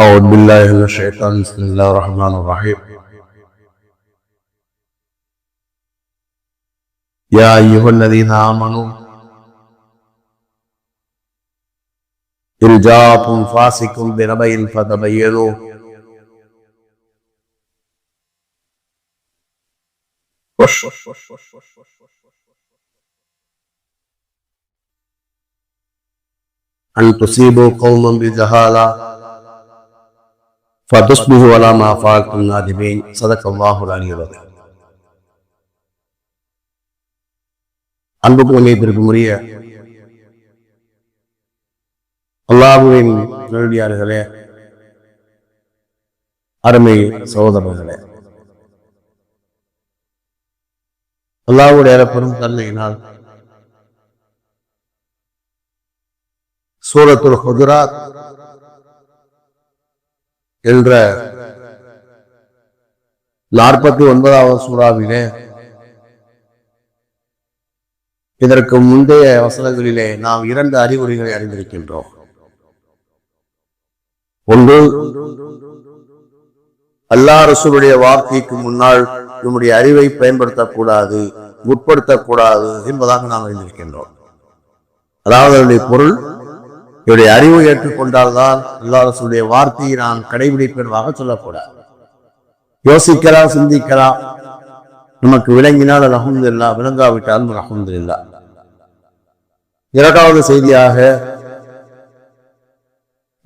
أعوذ بالله من الشيطان بسم الله الرحمن الرحيم. يا أيها الذين آمنوا إن جاءكم فاسق بنبأ فتبينوا أن تصيبوا قوما بجهالة. ஃபதுஸ்பிஹு வலா மா ஃபாக்கும் நாதிமீன் சதக்கல்லாஹு அலிவக அன்புக்கு முன்னியத்திற்குரிய அல்லாஹுவின் நேரடியார்களே அருமை சகோதரர்களே அல்லாஹுடைய பெரும் தன்மையினால் சூரத்துல் ஹுஜராத் என்ற நாற்பத்தி ஒன்பதாவது சூறாவிலே இதற்கு முந்தைய வசனங்களிலே நாம் இரண்டு அறிகுறிகளை அறிந்திருக்கின்றோம். ஒன்று அல்லா ரசூலுடைய வார்த்தைக்கு முன்னால் நம்முடைய அறிவை பயன்படுத்தக்கூடாது உட்படுத்தக்கூடாது என்பதாக நாம் அறிந்திருக்கின்றோம். அதாவது அதனுடைய பொருள் என்னுடைய அறிவை ஏற்றுக்கொண்டால்தான் அல்லா ரசூலுடைய வார்த்தையை நான் கடைபிடிப்பதாக சொல்லக்கூடாது. யோசிக்கலாம் சிந்திக்கலாம். நமக்கு விளங்கினால் அலஹம்துல்லா விளங்காவிட்டாலும் அலஹம்துல்லா இரண்டாவது செய்தியாக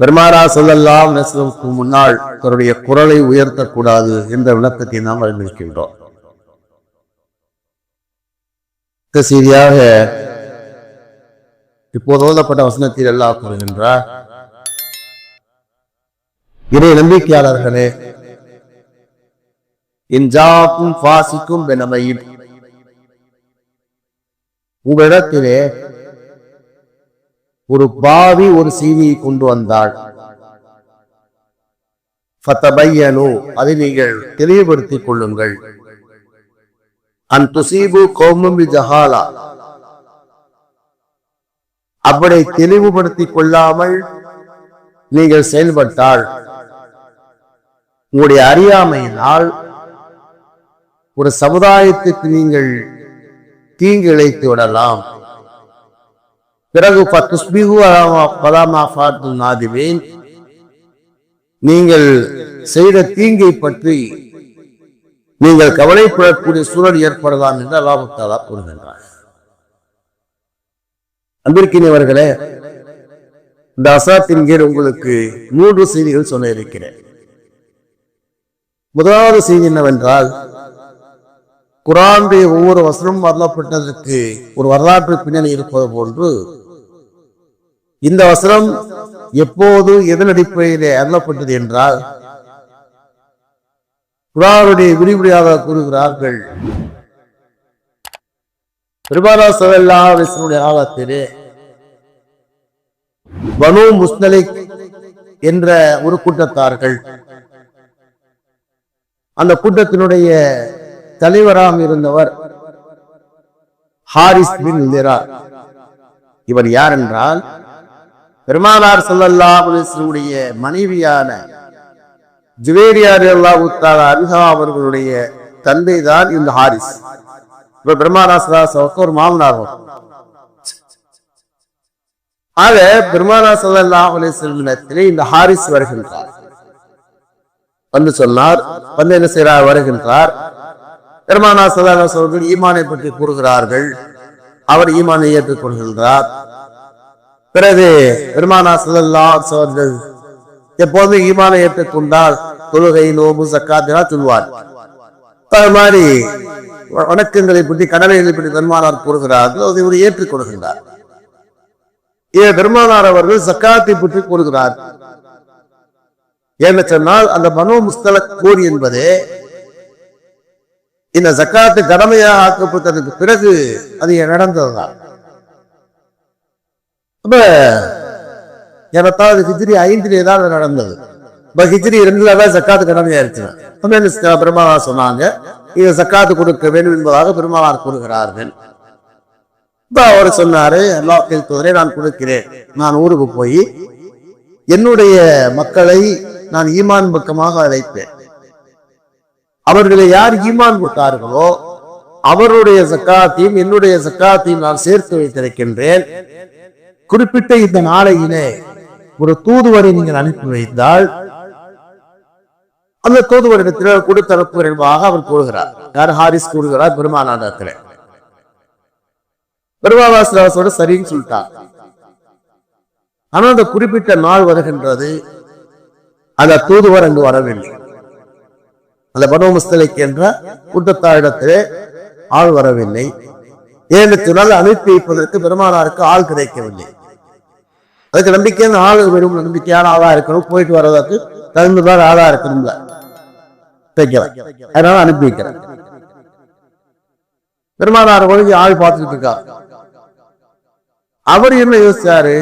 பெருமாரா சொல்லலாம் நெசவுக்கு முன்னால் தன்னுடைய குரலை உயர்த்தக்கூடாது என்ற விளக்கத்தை நாம் அறிந்திருக்கின்றோம் செய்தியாக இப்போது ஓதப்பட்ட வசனத்தில் எல்லாம் கூறுகின்றார் இறை நம்பிக்கையாளர்களே இன்ஜாக்கும் பாசிக்கும் பெனமையில் உங்களிடத்திலே ஒரு பாவி ஒரு செய்தியை கொண்டு வந்தாள். ஃபத்தபையனு அதை நீங்கள் தெளிவுபடுத்திக் கொள்ளுங்கள். அன் துசீபு கோமும் ஜஹாலா அப்படி தெளிவுபடுத்திக் கொள்ளாமல் நீங்கள் செயல்பட்டால் உங்களுடைய அறியாமையினால் ஒரு சமுதாயத்துக்கு நீங்கள் தீங்கு இழைத்து விடலாம். பிறகு நாதிவேன் நீங்கள் செய்த தீங்கை பற்றி நீங்கள் கவலைப்படக்கூடிய சூழல் ஏற்படலாம் என்று அல்லாஹாலா கூறுகின்றார் அன்பிற்கினவர்களே இந்த அசாத்தின் கீழ் உங்களுக்கு மூன்று செய்திகள் சொல்ல இருக்கிறேன். முதலாவது செய்தி என்னவென்றால் குரானுடைய ஒவ்வொரு வசனமும் வரலாப்பட்டதற்கு ஒரு வரலாற்று பின்னணி இருப்பது போன்று இந்த வசனம் எப்போது எதன் அடிப்படையிலே அருளப்பட்டது என்றால் குரானுடைய விரிவுரையாக கூறுகிறார்கள். பெருமானா சவல்லாவுடைய காலத்திலே பனு முஸ்தலிக் என்ற ஒரு கூட்டத்தார்கள் அந்த கூட்டத்தினுடைய தலைவராக இருந்தவர் ஹாரிஸ் பின் லிரார். இவர் யார் என்றால் பெருமானார் சல்லல்லா சல்லல்லாவுடைய மனைவியான ஜுவேரியார் அல்லாஹுத்தால அருகா அவர்களுடைய தந்தை தான் இந்த ஹாரிஸ். இப்ப பெருமானாசராசவுக்கு ஒரு மாமனார் ஆக பெருமானா சல்லா அலி இந்த ஹாரிஸ் வருகின்றார். வந்து சொன்னார் வந்து என்ன செய்கிறார் வருகின்றார். பெருமானா சல்லாஸ் அவர்கள் ஈமானை பற்றி கூறுகிறார்கள். அவர் ஈமானை ஏற்றுக் கொள்கின்றார். பிறகு பெருமானா சல்லா அவர்கள் எப்போதுமே ஈமானை ஏற்றுக்கொண்டால் தொழுகை நோம்பு சக்காத்தினா சொல்வார். அது மாதிரி வணக்கங்களை பற்றி கடமைகளை பற்றி பெருமானார் கூறுகிறார்கள் அதை இவர் ஏற்றுக் கொள்கின்றார். ஏ பெருமானார் அவர்கள் சக்காத்தை பற்றி கூறுகிறார். ஏன்னு சொன்னால் அந்த மனோ முஸ்தல கூறி என்பது இந்த சக்காத்து கடமையாக ஆக்கப்பட்டதுக்கு பிறகு அது நடந்ததுதான். அப்ப ஏறத்தாவது ஹிஜ்ரி ஐந்திலே தான் நடந்தது. இப்போ ஹிஜ்ரி ரெண்டுல தான் சக்காத்து கடமையாக இருக்கு பெருமாளா சொன்னாங்க இதை சக்காத்து கொடுக்க வேண்டும் என்பதாக பெருமாளார் கூறுகிறார்கள் இப்போ அவர் சொன்னாரு எல்லா நான் கொடுக்கிறேன் நான் ஊருக்கு போய் என்னுடைய மக்களை நான் ஈமான் பக்கமாக அழைப்பேன் அவர்களை யார் ஈமான் கொடுத்தார்களோ அவருடைய சக்காத்தையும் என்னுடைய சக்காத்தையும் நான் சேர்த்து வைத்திருக்கின்றேன் குறிப்பிட்ட இந்த நாளையிலே ஒரு தூதுவரை நீங்கள் அனுப்பி வைத்தால் அந்த தூதுவரிடத்தில் கொடுத்தரப்புகளாக அவர் கூறுகிறார். யார்? ஹாரிஸ் கூறுகிறார் பெருமானாடத்தில் பெருமாவாசோட சரின்னு சொல்லிட்டார் ஆனா அந்த குறிப்பிட்ட நாள் வருகின்றது. அந்த தூதுவர் அங்கு வரவில்லை. அந்த பனோமஸ்தலைக்கு என்ற கூட்டத்தாரிடத்திலே ஆள் வரவில்லை. ஏழு அனுப்பி வைப்பதற்கு பெருமானாருக்கு ஆள் கிடைக்கவில்லை. அதுக்கு நம்பிக்கையான ஆள் வெறும் நம்பிக்கையான ஆளா இருக்கணும் போயிட்டு வர்றதற்கு தகுந்ததான் ஆளா இருக்கணும்ல தைக்கிறேன் அதனால அனுப்பி வைக்கிறேன். பெருமானார் ஒழுங்கி ஆள் பார்த்துட்டு இருக்கா. அவர் என்ன யோசிச்சாரு?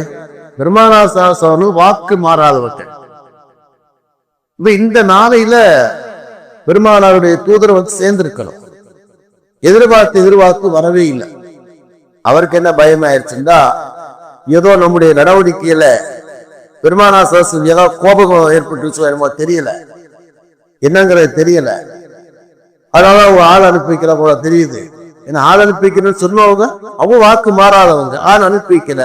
பெருமானார் சாசனு வாக்கு மாறாதவர்கள். இப்ப இந்த நாளையில பெருமானாருடைய தூதர் வந்து சேர்ந்திருக்கணும். எதிர்பார்த்து எதிர்பார்த்து வரவே இல்லை. அவருக்கு என்ன பயம் ஆயிடுச்சுன்னா ஏதோ நம்முடைய நடவடிக்கையில பெருமானா சாசன் ஏதோ கோபம் ஏற்பட்டுச்சு என்னமோ தெரியல. என்னங்கிறது தெரியல. அதனால அவங்க ஆள் அனுப்பிக்கிற போல தெரியுது. ஏன்னா ஆள் அனுப்பி சொன்னவங்க அவங்க வாக்கு மாறாதவங்க. ஆள் அனுப்பிக்கல.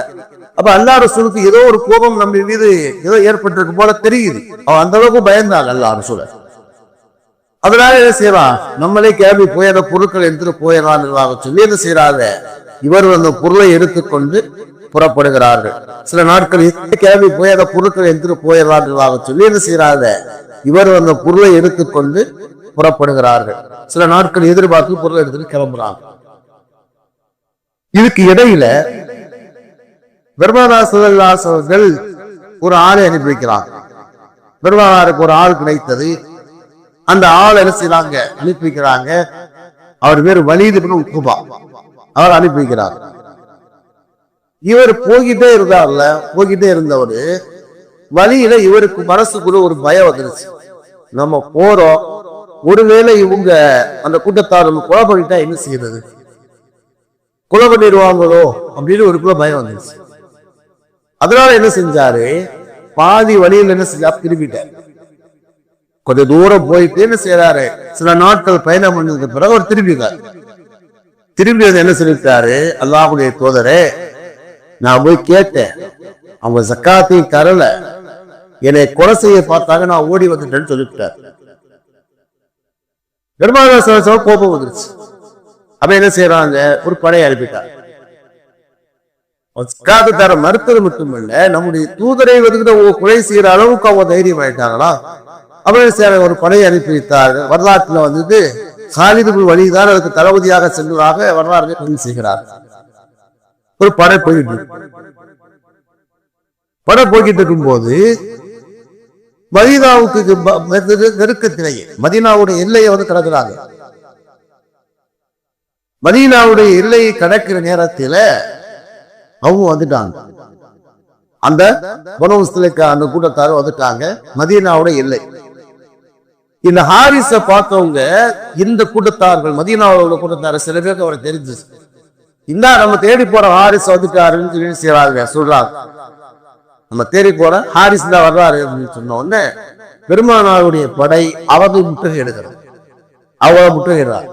அப்ப அல்லா ரசூலுக்கு ஏதோ ஒரு கோபம் நம்ம மீது ஏதோ ஏற்பட்டிருக்கு போல தெரியுது. அவன் அந்த அளவுக்கு பயந்தாங்க அல்லா ரசூல. அதனால என்ன செய்யறான் நம்மளே கிளம்பி போயிட பொருட்கள் எடுத்துட்டு போயிடலாம் சொல்லி என்ன செய்யறாங்க? இவர் அந்த பொருளை எடுத்துக்கொண்டு புறப்படுகிறார்கள். சில நாட்கள் கிளம்பி போய் அந்த பொருட்களை எடுத்துட்டு போயிடலாம் சொல்லி என்ன செய்யறாங்க இவர் அந்த பொருளை எடுத்துக்கொண்டு புறப்படுகிறார்கள். சில நாட்கள் எதிர்பார்த்து பொருளை எடுத்துட்டு கிளம்புறாங்க. இதுக்கு இடையில பிரம்மதாசர்கள் ஒரு ஆளை அனுப்பி வைக்கிறாங்க பிரம்மதாருக்கு ஒரு ஆள் கிடைத்தது. அந்த ஆள் என்ன செய்யறாங்க அனுப்பி வைக்கிறாங்க அவர் பேர் வலிது உக்குபா அவர் அனுப்பி வைக்கிறார் இவர் போகிட்டே இருந்தார்ல போகிட்டே இருந்தவர் வழியில இவருக்கு மனசுக்குள்ள ஒரு பயம் வந்துருச்சு. நம்ம போறோம் ஒருவேளை இவங்க அந்த கூட்டத்தார் நம்ம கொலை பண்ணிட்டா என்ன செய்யறது? கொலை பண்ணிடுவாங்களோ அப்படின்னு ஒரு பயம் வந்துருச்சு. அதனால என்ன செஞ்சாரு? பாதி வழியில் என்ன செஞ்சா திரும்பிட்டார் கொஞ்ச தூரம் போயிட்டு என்ன செய்யறாரு சில நாட்கள் பயணம் பண்ணதுக்கு பிறகு அவர் திரும்பிட்டார். திரும்பி என்ன சொல்லிட்டாரு அல்லாஹுடைய தோதரே நான் போய் கேட்டேன். அவங்க சக்காத்தையும் தரல. என்னை கொலை செய்ய பார்த்தாங்க நான் ஓடி வந்துட்டேன்னு சொல்லிவிட்டார். பெருமாள் கோபம் வந்துருச்சு. அப்ப என்ன செய்யறாங்க ஒரு படையை அனுப்பிட்டார். காத்து தர மறுத்தது மட்டுமல்ல நம்முடைய தூதரை வந்து கொலை செய்யற அளவுக்கு அவங்க தைரியம் ஆயிட்டாங்களா அவரை சேர ஒரு படையை அனுப்பி வைத்தார். வரலாற்றுல வந்துட்டு சாலிது வழிதான் அதுக்கு தளபதியாக செல்வதாக வரலாறு செய்கிறார்கள் செய்கிறார். ஒரு படை போயிட்டு படை போய்கிட்டு இருக்கும் போது மதீனாவுக்கு நெருக்கத்திலேயே மதீனாவுடைய எல்லையை வந்து கடக்கிறாங்க. மதீனாவுடைய எல்லையை கடக்கிற நேரத்துல அவங்க வந்துட்டாங்க. அந்த பனவஸ்துலைக்கு அந்த கூட்டத்தார் வந்துட்டாங்க மதீனாவோட எல்லை. இந்த ஹாரிஸ பார்த்தவங்க இந்த கூட்டத்தார்கள் மதீனாவோட கூட்டத்தார சில பேருக்கு அவரை தெரிஞ்சு இந்தா நம்ம தேடி போற ஹாரிஸ் வந்துட்டாருன்னு சொல்லி செய்யறாங்க நம்ம தேடி போற ஹாரிஸ் தான் வர்றாரு அப்படின்னு சொன்ன உடனே பெருமானாருடைய படை அவரை எடுக்கிறது. அவரை முற்றுகையிடுறார்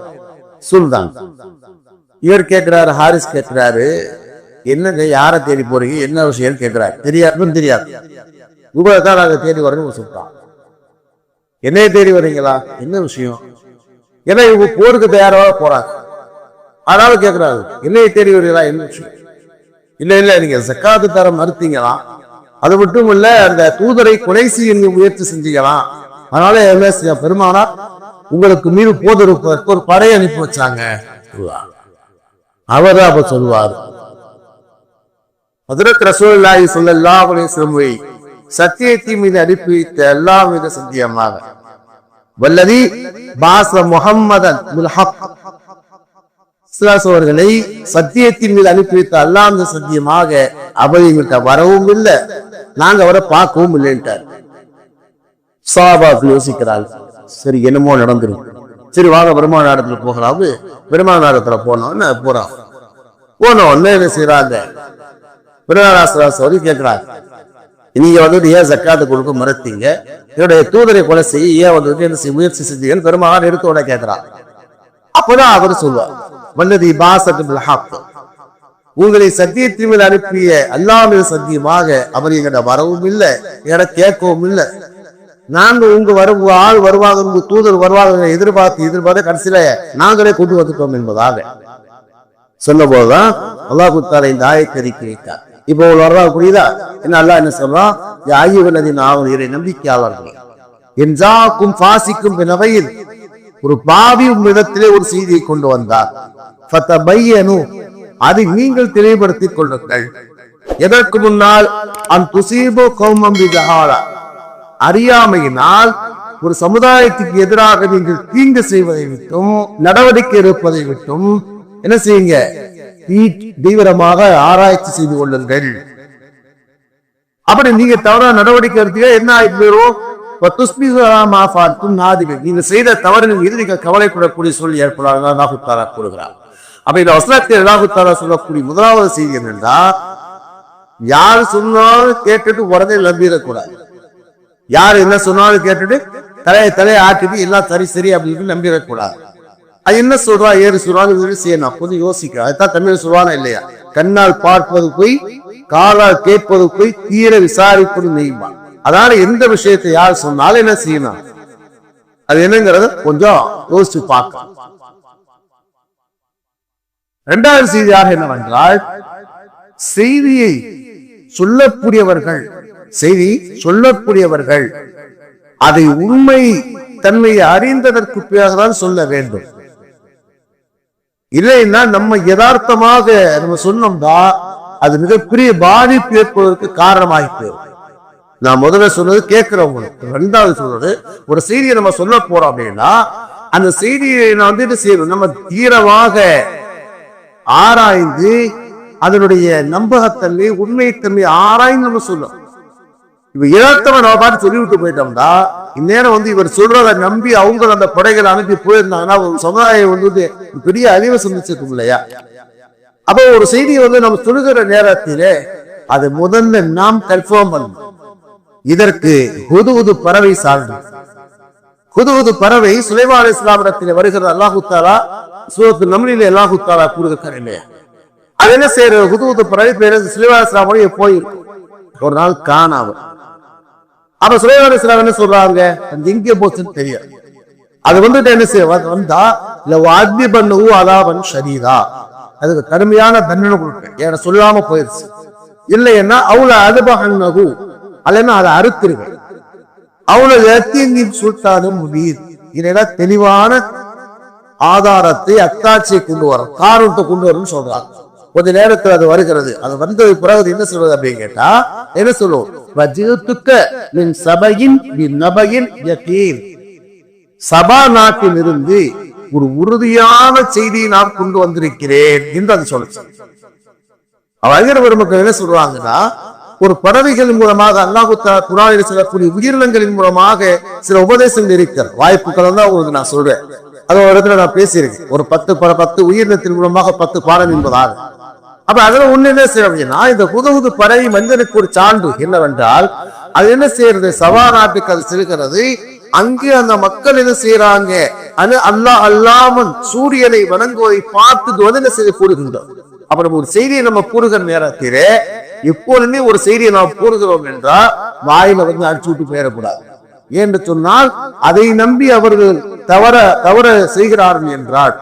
சுல்தான் இவர் கேட்கிறாரு ஹாரிஸ் கேட்கிறாரு என்னங்க யாரை தேடி போறீங்க? என்ன விஷயம் கேட்கிறாரு. தெரியாதுன்னு தெரியாது. உங்களை தான் நாங்க தேடி வரணும்னு சொல்றான் என்னைய தேடி வரீங்களா என்ன விஷயம்? ஏன்னா இவங்க போருக்கு தயாராக போறாங்க. அதனால கேட்கிறாரு என்னை தேடி என்ன இல்லை இல்ல நீங்க சக்காத்து தர மறுத்தீங்களாம் அது மட்டும் இல்ல அந்த தூதரை கொலை செய்ய முயற்சி செஞ்சீங்களாம் அதனால என்ன பெருமானா உங்களுக்கு மீது போதற்கு ஒரு படை அனுப்பி வச்சாங்க. அவர் அப்ப சொல்லுவார். மதுரத் ரசூலுல்லாஹி ஸல்லல்லாஹு அலைஹி சத்தியத்தின் மீது அனுப்பி வைத்த எல்லா மீது சத்தியமாக. வல்லதி பாச முகம்மதன் முல்ஹக் அவர்களை சத்தியத்தின் மீது அனுப்பி வைத்த அல்லாந்த சத்தியமாக அவர் எங்கள்கிட்ட வரவும் இல்லை. நாங்க அவரை பார்க்கவும் இல்லைன்ட்டார். சாபாக்கு யோசிக்கிறாள். சரி என்னமோ நடந்துரும். சரி வாங்க பெருமான இடத்துல போகிறாவு பெருமான இடத்துல போனோம்னு போறான் போன உடனே என்ன செய்யறாங்க பிரகலாசராசரி கேட்கிறாங்க நீங்க வந்துட்டு ஏன் சக்காத்து கொடுக்க மறுத்தீங்க? என்னுடைய தூதரை கொலை செய்ய ஏன் வந்துட்டு என்ன செய்ய முயற்சி செஞ்சீங்கன்னு பெருமாள் எடுத்தோட கேட்கிறான் அப்பதான் அவர் சொல்லுவார் வல்லதி பாசத்து ஹாப் உங்களை சத்தியத்தின் மேல் அனுப்பிய அல்லாமல் சத்தியமாக அவர் எங்கட வரவும் இல்லை எங்கட கேட்கவும் இல்லை. நாங்கள் உங்க வரும் ஆள் வருவாங்க உங்க தூதர் வருவாங்க எதிர்பார்த்து எதிர்பார்த்து கடைசியில நாங்களே கொண்டு வந்துட்டோம் என்பதாக. சொன்ன போதுதான் அல்லாஹு தாலா இந்த ஆயத்தை அறிக்கை வைத்தார் இப்போ ஒரு வரவா புரியுதா? என்ன அல்லாஹ் என்ன சொல்றான்? ஆய்வுகளதி நான் இறை நம்பிக்கையாளர்கள் என்றாக்கும் பாசிக்கும் பினவையில் ஒரு பாவி விதத்திலே ஒரு செய்தியை கொண்டு வந்தார். அதை நீங்கள் தெளிவுபடுத்திக் கொள்ளுங்கள். எதற்கு முன்னால்? அன் துசீபோ கௌமம் அறியாமையினால் ஒரு சமுதாயத்துக்கு எதிராக நீங்கள் தீங்கு செய்வதை விட்டும் நடவடிக்கை எடுப்பதை விட்டும் என்ன செய்யுங்க? தீவிரமாக ஆராய்ச்சி செய்து கொள்ளுங்கள். அப்படி நீங்க தவறா நடவடிக்கை எடுத்தீங்க என்ன ஆயிட்டு நீங்க செய்த தவறு மீது நீங்க கவலைப்படக்கூடிய சூழல் ஏற்படாத தாரா கூறுகிறார். அப்ப இந்த வசனத்தில் நாகுத்தாரா சொல்லக்கூடிய முதலாவது செய்தி என்னென்றால் யார் சொன்னாலும் கேட்டுட்டு உடனே நம்பிடக்கூடாது. யார் என்ன சொன்னாலும் கேட்டுட்டு தலையை தலையை ஆட்டிட்டு எல்லாம் சரி சரி அப்படின்னு நம்பிடக்கூடாது. அது என்ன சொல்றா ஏறு சொல்றான்னு சொல்லி செய்யணும். கொஞ்சம் யோசிக்க அதுதான் தமிழ் சொல்றானா இல்லையா? கண்ணால் பார்ப்பது போய் காலால் கேட்பது போய் தீர விசாரிப்பது நெய்மா அதனால எந்த விஷயத்தை யார் சொன்னாலும் என்ன செய்யணும்? அது என்னங்கிறத கொஞ்சம் யோசிச்சு பார்க்கலாம் இரண்டாவது செய்தியாக என்னவென்றால் செய்தியை சொல்லக்கூடியவர்கள் செய்தி சொல்லக்கூடியவர்கள் அதை உண்மை தன்மையை அறிந்ததற்கு பிறகுதான் சொல்ல வேண்டும். இல்லைன்னா நம்ம யதார்த்தமாக நம்ம சொன்னோம்னா அது மிகப்பெரிய பாதிப்பு ஏற்படுவதற்கு காரணமாயிட்டு நான் முதல்ல சொன்னது கேட்கிறவங்களுக்கு ரெண்டாவது சொல்றது ஒரு செய்தியை நம்ம சொல்ல போறோம் அப்படின்னா அந்த செய்தியை நான் வந்துட்டு செய்யணும். நம்ம தீரமாக ஆராய்ந்து அதனுடைய நம்பகத்தன்மை உண்மைத்தன்மை ஆராய்ந்து நம்ம சொல்லணும். இப்ப இழத்தவன் நம்ம பார்த்து சொல்லிவிட்டு போயிட்டோம்னா இந்நேரம் வந்து இவர் சொல்றத நம்பி அவங்க அந்த படைகளை அனுப்பி போயிருந்தாங்கன்னா ஒரு சமுதாயம் வந்து பெரிய அறிவை சந்திச்சிருக்கும் இல்லையா? அப்போ ஒரு செய்தியை வந்து நம்ம சொல்லுகிற நேரத்திலே அது முதல்ல நாம் கன்ஃபார்ம் பண்ணணும். இதற்கு ஹுதுஹுது பறவை சார்ந்து ஹுதுஹுது பறவை சுலைமான் இஸ்லாமிடத்தில் வருகிற அல்லாஹு தாலா சூரத்து நம்மளிலே அல்லாஹு தாலா கூறுகிறார் இல்லையா? அது என்ன செய்யற ஹுதுஹுது பறவை பேரு சுலைமான் இஸ்லாமுடைய போயிருக்கு. ஒரு நாள் காணாம அப்ப சுலைமான் இஸ்லாம் என்ன சொல்றாங்க? அது எங்கே போச்சுன்னு தெரியாது. அது வந்துட்டு என்ன செய்ய வந்தா இல்ல வாத்தி பண்ணுவு அதாவன் சரிதா அதுக்கு கடுமையான தண்டனை கொடுப்பேன் என சொல்லாம போயிருச்சு. இல்லைன்னா அவளை அதுபகன் அல்லனா அதை அறுத்துருவேன் அவ்வளவு எத்தீங்கி சுல்தானும் வீர் இதெல்லாம் தெளிவான ஆதாரத்தை அத்தாட்சியை கொண்டு வரும் காரணத்தை கொண்டு வரும்னு சொல்றாங்க. கொஞ்ச நேரத்தில் அது வருகிறது. அது வந்தது பிறகு என்ன சொல்றது அப்படின்னு கேட்டா என்ன சொல்லுவோம்? வஜித்துக்க மின் சபையின் மின் நபையின் யகீன். சபா நாட்டில் இருந்து ஒரு உறுதியான செய்தியை நான் கொண்டு வந்திருக்கிறேன் என்று அது சொல்லுச்சு. அவங்க பெருமக்கள் என்ன சொல்றாங்கன்னா ஒரு பறவைகளின் மூலமாக அல்லாஹு குரானில் சொல்லக்கூடிய உயிரினங்களின் மூலமாக சில உபதேசங்கள் இருக்கிற வாய்ப்புகள் தான் உங்களுக்கு நான் சொல்றேன். அது ஒரு இடத்துல நான் பேசியிருக்கேன். ஒரு பத்து பத்து உயிரினத்தின் மூலமாக பத்து பாடம் என்பதாக அப்ப அதுல ஒண்ணு என்ன செய்யணும் அப்படின்னா இந்த புது புது பறவை மனிதனுக்கு ஒரு சான்று என்னவென்றால் அது என்ன செய்யறது சவா நாட்டுக்கு அது செல்கிறது. அங்கே அந்த மக்கள் என்ன செய்யறாங்க அது அல்லா அல்லாமல் சூரியனை வணங்குவதை பார்த்து வந்து என்ன செய்ய கூறுகின்றோம் அப்ப நம்ம ஒரு செய்தியை நம்ம கூறுகிற நேரத்திலே எப்பொழுதுமே ஒரு செய்தியை நாம் கூறுகிறோம் என்றால் வாயில வந்து அடிச்சு விட்டு போயிடக்கூடாது. என்று சொன்னால் அதை நம்பி அவர்கள் தவற தவற செய்கிறார்கள் என்றால்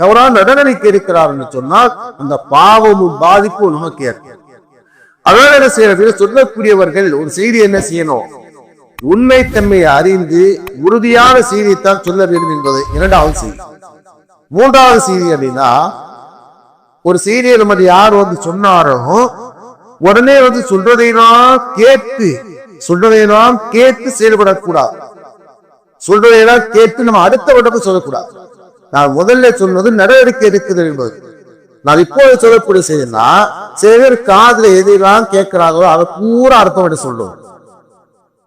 தவறான நடவடிக்கை இருக்கிறார் என்று சொன்னால் அந்த பாவமும் பாதிப்பும் நமக்கு ஏற்படும். அதனால என்ன செய்யறது? சொல்லக்கூடியவர்கள் ஒரு செய்தி என்ன செய்யணும்? உண்மை தன்மையை அறிந்து உறுதியான செய்தியைத்தான் சொல்ல வேண்டும் என்பது இரண்டாவது செய்தி. மூன்றாவது செய்தி அப்படின்னா ஒரு செய்தியை நம்ம யார் வந்து சொன்னாரோ உடனே வந்து சொல்றதையெல்லாம் கேட்டு சொல்றதையெல்லாம் கேட்டு செயல்படக்கூடாது. சொல்றதையெல்லாம் கேட்டு நம்ம அடுத்த வட்டத்தை சொல்லக்கூடாது. நான் முதல்ல சொன்னது நடவடிக்கை இருக்குது என்பது. நான் இப்போது சொல்லக்கூடிய செய்தினா சில பேர் காதுல எதையெல்லாம் கேட்கிறாங்களோ அதை பூரா அர்த்தம் என்று சொல்லுவோம்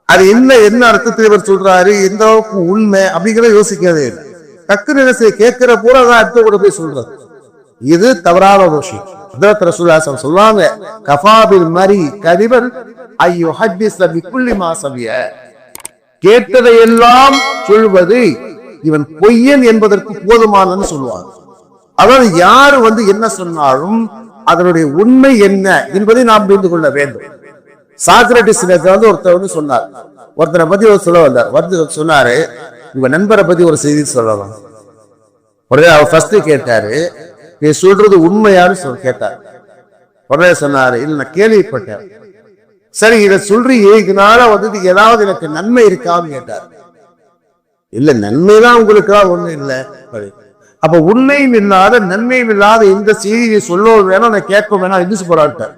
அது என்ன என்ன அர்த்தத்தில் இவர் சொல்றாரு எந்த அளவுக்கு உண்மை அப்படிங்கிறத யோசிக்கிறதே இல்லை டக்குன்னு கேட்கிற பூரா தான் அர்த்தம் கூட போய் சொல்றது. இது தவறான விஷயம் ஹதரத் ரசூலுல்லாஹி சொல்லுவாங்க கஃபாபில் மரி கதிபர் ஐயோ ஹத்திஸ் பிக்குள்ளி மாசவிய கேட்டதை எல்லாம் சொல்வது இவன் பொய்யன் என்பதற்கு போதுமானன்னு சொல்லுவாங்க. அதாவது யாரு வந்து என்ன சொன்னாலும் அதனுடைய உண்மை என்ன என்பதை நாம் புரிந்து கொள்ள வேண்டும். சாக்ரட்டிஸ் வந்து ஒருத்தர் வந்து சொன்னார். ஒருத்தனை பத்தி ஒரு சொல்ல வந்தார். வந்து சொன்னாரு இவன் நண்பரை பத்தி ஒரு செய்தி சொல்லலாம். உடனே அவர் ஃபர்ஸ்ட் கேட்டாரு நீ சொல்றது உண்மையான்னு சொல் கேட்டார். உடனே சொன்னாரு இல்லை நான் கேள்விப்பட்டேன். சரி இதை சொல்றீங்க இதனால வந்து ஏதாவது எனக்கு நன்மை இருக்கான்னு கேட்டார். இல்ல நன்மைதான் உங்களுக்கா ஒண்ணும் இல்ல. அப்ப உண்மையும் இல்லாத நன்மையும் இல்லாத எந்த செய்தியை சொல்ல வேணும் நான் கேட்க வேணாம் எந்திரிச்சு போராட்டார்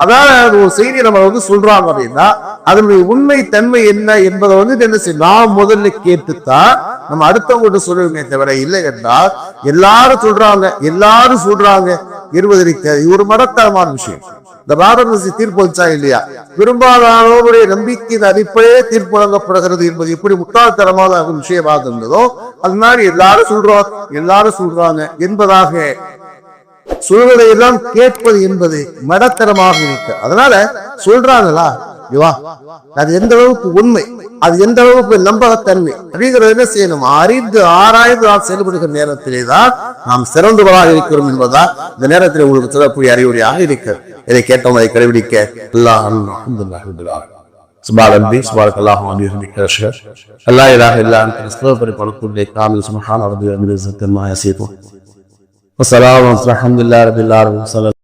அதாவது ஒரு செய்தியை நம்ம வந்து சொல்றாங்க அப்படின்னா அதனுடைய உண்மை தன்மை என்ன என்பதை வந்து என்ன செய்யும் நான் முதல்ல கேட்டுத்தான் நம்ம அடுத்தவங்ககிட்ட சொல்லுவோமே தவிர இல்லை என்றால் எல்லாரும் சொல்றாங்க எல்லாரும் சொல்றாங்க. இருபதற்கு ஒரு மடத்தரமான விஷயம். இந்த பாரதசி தீர்ப்பு வச்சா இல்லையா? பெரும்பாலானோருடைய நம்பிக்கையின் அடிப்படையே தீர்ப்பு வழங்கப்படுகிறது என்பது எப்படி முட்டாள்தனமான ஒரு விஷயமாக இருந்ததோ அதனால மாதிரி எல்லாரும் சொல்றோம் எல்லாரும் சொல்றாங்க என்பதாக சொல்வதை எல்லாம் கேட்பது என்பது மடத்தரமாக இருக்கு. அதனால சொல்றாங்களா? இதுவா அது எந்த அளவுக்கு உண்மை அது எந்த அளவுக்கு நம்பகத்தன்மை அப்படிங்கிறது என்ன செய்யணும் அறிந்து ஆராய்ந்து நாம் செயல்படுகிற நேரத்திலே தான் நாம் சிறந்தவராக இருக்கிறோம் என்பதுதான் இந்த நேரத்தில் உங்களுக்கு சொல்லக்கூடிய அறிவுரையாக இருக்கிறது இதை கேட்டவங்களை கடைபிடிக்க அல்லாஹ் அல்ஹம்துலில்லாஹ் سبحان ربي سبحانك اللهم وبحمدك اشهد ان لا اله الا انت استغفرك واتوب اليك كامل سبحان ربي رب العزه عما يصفون والسلام على الحمد لله رب العالمين صلى